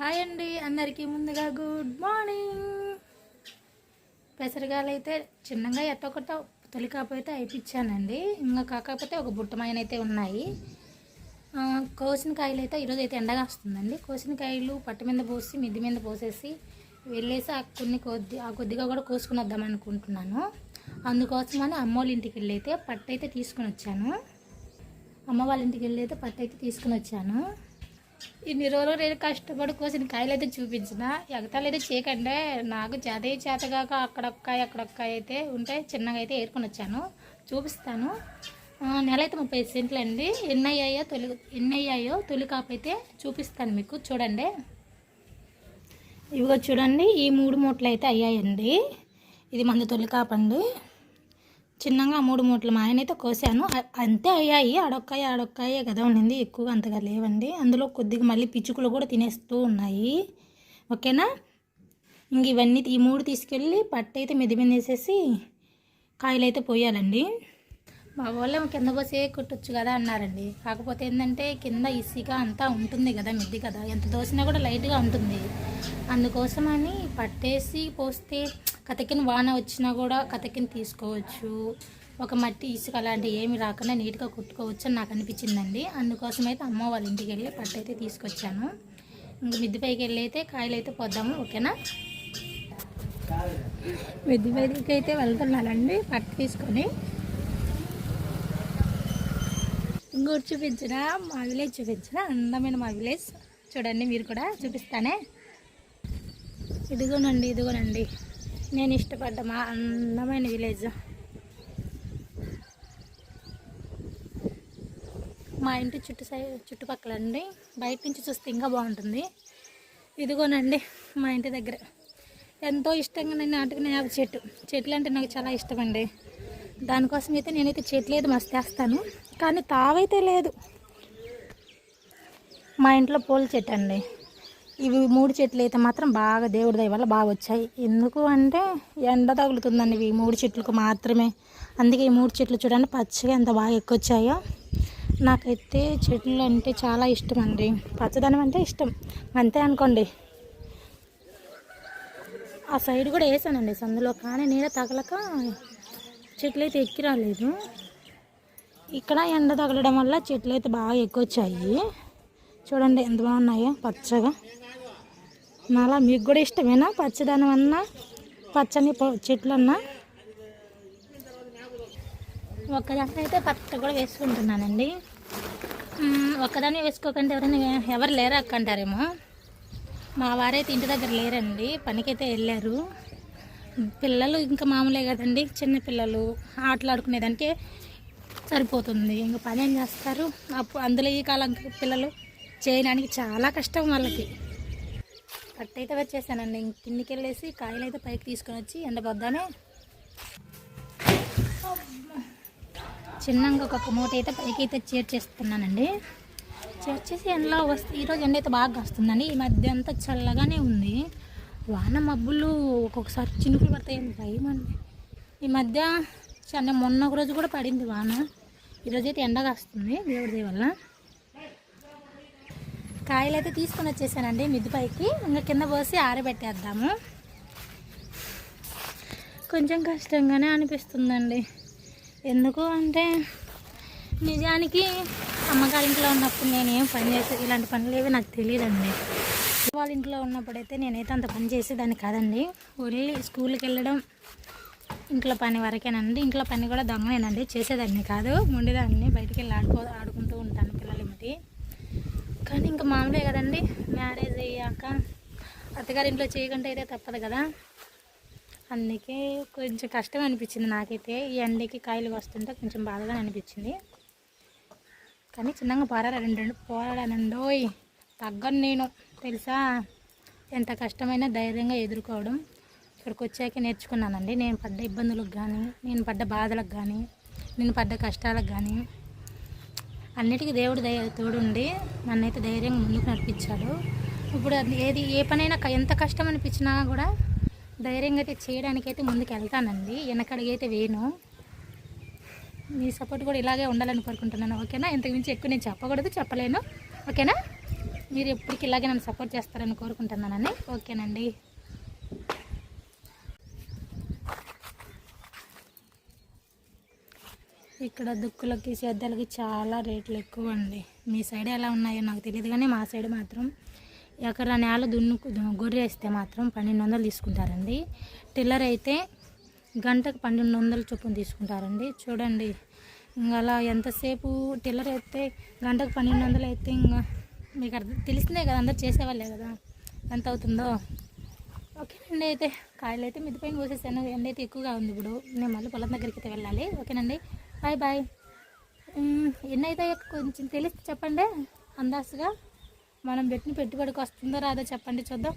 Hi అండి. అందరికీ ముందుగా గుడ్ మార్నింగ్. పెసరగాయలు అయితే చిన్నగా ఎట్టొకటో తొలి కాకపోతే అయిపించానండి ఇంకా కాకపోతే ఒక బుట్టమైన అయితే ఉన్నాయి. కోసిన కాయలు అయితే ఈరోజు అయితే ఎండగా వస్తుందండి. కోసిన కాయలు పట్టు మీద పోసి మిద్ది మీద పోసేసి వెళ్ళేసి ఆ కొన్ని కొద్ది ఆ కొద్దిగా కూడా కోసుకుని వద్దాం అనుకుంటున్నాను. అందుకోసమని అమ్మోళ్ళ ఇంటికి వెళ్ళి అయితే పట్టు అయితే తీసుకుని వచ్చాను అమ్మ వాళ్ళ ఇంటికి వెళ్ళి అయితే పట్టు అయితే తీసుకుని వచ్చాను ఇన్ని రోజులు నేను కష్టపడి కోసిన కాయలు అయితే చూపించిన. ఎగతాలు అయితే చేయకండి. నాకు జాతీయ చేతగాక అక్కడొక్కాయ అక్కడొక్కాయ అయితే ఉంటే చిన్నగా అయితే ఏరుకొని వచ్చాను. చూపిస్తాను. నెల అయితే ముప్పై సెంట్లు అండి ఎన్ని అయ్యాయో తొలి ఎన్ని అయ్యాయో తొలి కాపు అయితే చూపిస్తాను మీకు. చూడండి. ఇవిగో చూడండి. ఈ మూడు మూటలు అయితే అయ్యాయండి. ఇది మంది తొలి కాపండి. అండి చిన్నగా మూడు మూటలు మా ఆయన అయితే కోసాను అంతే అయ్యాయి. అడొక్కాయ అడొక్కాయే కదా ఉండింది. ఎక్కువగా అంతగా లేవండి. అందులో కొద్దిగా మళ్ళీ పిచ్చుకలు కూడా తినేస్తూ ఉన్నాయి. ఓకేనా? ఇంక ఇవన్నీ ఈ మూడు తీసుకెళ్ళి పట్టు అయితే మెది మీద వేసేసి కాయలు అయితే పోయాలండి. మా వాళ్ళు కింద పోసే కుట్టొచ్చు కదా అన్నారండి. కాకపోతే ఏంటంటే కింద ఇసిగా అంతా ఉంటుంది కదా మిద్ది కదా. ఎంత దోసినా కూడా లైట్గా ఉంటుంది. అందుకోసమని పట్టేసి పోస్తే కతకిన వాన వచ్చినా కూడా కతకిన తీసుకోవచ్చు. ఒక మట్టి ఇసుక అలాంటివి ఏమి రాకుండా నీట్గా కుట్టుకోవచ్చు అని నాకు అనిపించిందండి. అందుకోసం అయితే అమ్మ వాళ్ళ ఇంటికి వెళ్ళి పట్టు అయితే తీసుకొచ్చాను. ఇంక మిద్దిపైకి వెళ్ళి అయితే కాయలు అయితే పోద్దాము ఓకేనా? మిద్ది పైకి అయితే వెళ్తున్నానండి పట్టు తీసుకొని. ఇంకోటి చూపించిన మా విలేజ్ చూపించిన అందమైన మా విలేజ్. చూడండి మీరు కూడా చూపిస్తానే. ఇదిగోనండి ఇదిగోనండి. నేను ఇష్టపడ్డ మా అందమైన విలేజ్. మా ఇంటి చుట్టు సై చుట్టుపక్కల అండి బయట నుంచి చూస్తే ఇంకా బాగుంటుంది. ఇదిగోనండి మా ఇంటి దగ్గర. ఎంతో ఇష్టంగా నేను నాటుకునే యాప చెట్టు. చెట్లు అంటే నాకు చాలా ఇష్టం అండి దానికోసం అయితే నేనైతే చెట్లు అయితే మస్తేస్తాను కానీ తావైతే లేదు. మా ఇంట్లో పూల చెట్టు అండి. ఇవి మూడు చెట్లు అయితే మాత్రం బాగా దేవుడి దయ వల్ల బాగా వచ్చాయి. ఎందుకు అంటే ఎండ తగులుతుందండి ఇవి మూడు చెట్లకు మాత్రమే. అందుకే ఈ మూడు చెట్లు చూడండి పచ్చగా ఎంత బాగా ఎక్కువచ్చాయో. నాకైతే చెట్లు అంటే చాలా ఇష్టం అండి పచ్చదనం అంటే ఇష్టం. అంతే అనుకోండి. ఆ సైడ్ కూడా వేసానండి సందులో కానీ నీడ తగలక చెట్లు అయితే ఎక్కి రాలేదు. ఇక్కడ ఎండ తగలడం వల్ల చెట్లు అయితే బాగా ఎక్కువ వచ్చాయి చూడండి ఎంత బాగున్నాయో పచ్చగా. నాలా మీకు కూడా ఇష్టమేనా? పచ్చదనం అన్నా పచ్చని చెట్లు అన్నా ఒక్కదాన్ని అయితే పచ్చ కూడా వేసుకుంటున్నానండి. ఒక్కదాన్ని వేసుకోకండి ఎవరైనా ఎవరు లేరు అక్కంటారేమో మా వారైతే ఇంటి దగ్గర లేరండి పనికైతే వెళ్ళారు. పిల్లలు ఇంకా మామూలే కదండి చిన్న పిల్లలు ఆటలాడుకునేదానికే సరిపోతుంది. ఇంకా పని ఏం చేస్తారు? అప్పుడు అందులో ఈ కాలం పిల్లలు చేయడానికి చాలా కష్టం వాళ్ళకి. కట్టయితే వచ్చేసానండి. కిందికి వెళ్ళేసి కాయలు అయితే పైకి తీసుకొని వచ్చి ఎండబొద్దామే చిన్నగా ఒక మూట అయితే పైకి అయితే చేర్చేస్తున్నానండి చేర్చేసి ఎండలో వస్తే ఈరోజు ఎండ అయితే బాగా వస్తుందండి ఈ మధ్య అంతా చల్లగానే ఉంది. వాన మబ్బులు ఒక్కొక్కసారి చినుకులు పడతాయని భయం అండి. ఈ మధ్య చిన్న మొన్న ఒక రోజు కూడా పడింది వాన. ఈరోజైతే ఎండగా వస్తుంది దేవుడి దయ వల్ల. కాయలు అయితే తీసుకొని వచ్చేసానండి మిద్ది పైకి ఇంకా కింద పోసి ఆరబెట్టేద్దాము. కొంచెం కష్టంగానే అనిపిస్తుందండి. ఎందుకు అంటే నిజానికి అమ్మగారి ఇంట్లో ఉన్నప్పుడు నేను ఏం పని చేసే ఇలాంటి పనులు ఏవి నాకు తెలియదండి. వాళ్ళ ఇంట్లో ఉన్నప్పుడైతే నేనైతే అంత పని చేసేదాన్ని కాదండి. ఓన్లీ స్కూల్కి వెళ్ళడం ఇంట్లో పని వరకేనండి. ఇంట్లో పని కూడా దొంగనేనండి. చేసేదాన్ని కాదు. ముండిదాన్ని బయటికి వెళ్ళి ఆడుకో ఆడుకుంటూ ఉంటాను పిల్లలు ఏమిటి. కానీ ఇంకా మామూలే కదండి. మ్యారేజ్ అయ్యాక అత్తగారింట్లో చేయకుండా అయితే తప్పదు కదా. అందుకే కొంచెం కష్టం అనిపించింది నాకైతే. ఈ ఎండకి కాయలు వస్తుంటే కొంచెం బాధగా అనిపించింది. కానీ చిన్నగా పోరాడానండి పోరాడానండోయ్. తగ్గను నేను తెలుసా? ఎంత కష్టమైనా ధైర్యంగా ఎదుర్కోవడం. ఇక్కడికి వచ్చాక నేర్చుకున్నానండి. నేను పడ్డ ఇబ్బందులకు కానీ నేను పడ్డ బాధలకు కానీ నేను పడ్డ కష్టాలకు కానీ అన్నిటికీ దేవుడు దయ తోడుండి నన్నైతే ధైర్యంగా ముందుకు నడిపించాడు. ఇప్పుడు అది ఏది ఏ పనైనా ఎంత కష్టం అనిపించినా కూడా ధైర్యంగా అయితే చేయడానికైతే ముందుకు వెళ్తానండి వెనకడిగైతే వేను మీ సపోర్ట్ కూడా ఇలాగే ఉండాలని కోరుకుంటున్నాను. ఓకేనా? ఇంతకు మించి ఎక్కువ నేను చెప్పకూడదు చెప్పలేను. ఓకేనా? మీరు ఎప్పటికి ఇలాగే నన్ను సపోర్ట్ చేస్తారని కోరుకుంటున్నానండి. ఓకేనండి. ఇక్కడ దుక్కులకి సేద్యాలకి చాలా రేట్లు ఎక్కువ అండి మీ సైడ్ ఎలా ఉన్నాయో నాకు తెలియదు కానీ మా సైడ్ మాత్రం ఎకరా నేల దున్నుకు గొర్రె వేస్తే మాత్రం పన్నెండు వందలు తీసుకుంటారండి. టిల్లర్ అయితే గంటకు పన్నెండు వందల చొప్పున తీసుకుంటారండి. చూడండి ఇంకా అలా ఎంతసేపు టిల్లర్ అయితే గంటకు పన్నెండు వందలు అయితే ఇంకా మీకు అర్థం తెలిసిందే కదా అందరు చేసేవాళ్ళే కదా ఎంత అవుతుందో. ఓకేనండి అయితే కాయలు అయితే మిద్దిపైన కోసేసాను. ఎండ అయితే ఎక్కువగా ఉంది ఇప్పుడు. నేను మళ్ళీ పొలం దగ్గరికి అయితే వెళ్ళాలి. ఓకేనండి. బాయ్ బాయ్ ఉమ్, ఎన్ని కొంచెం తెలిసి చెప్పండి. అందాసుగా మనం పెట్టిన పెట్టుబడికి వస్తుందో రాదో చెప్పండి చూద్దాం.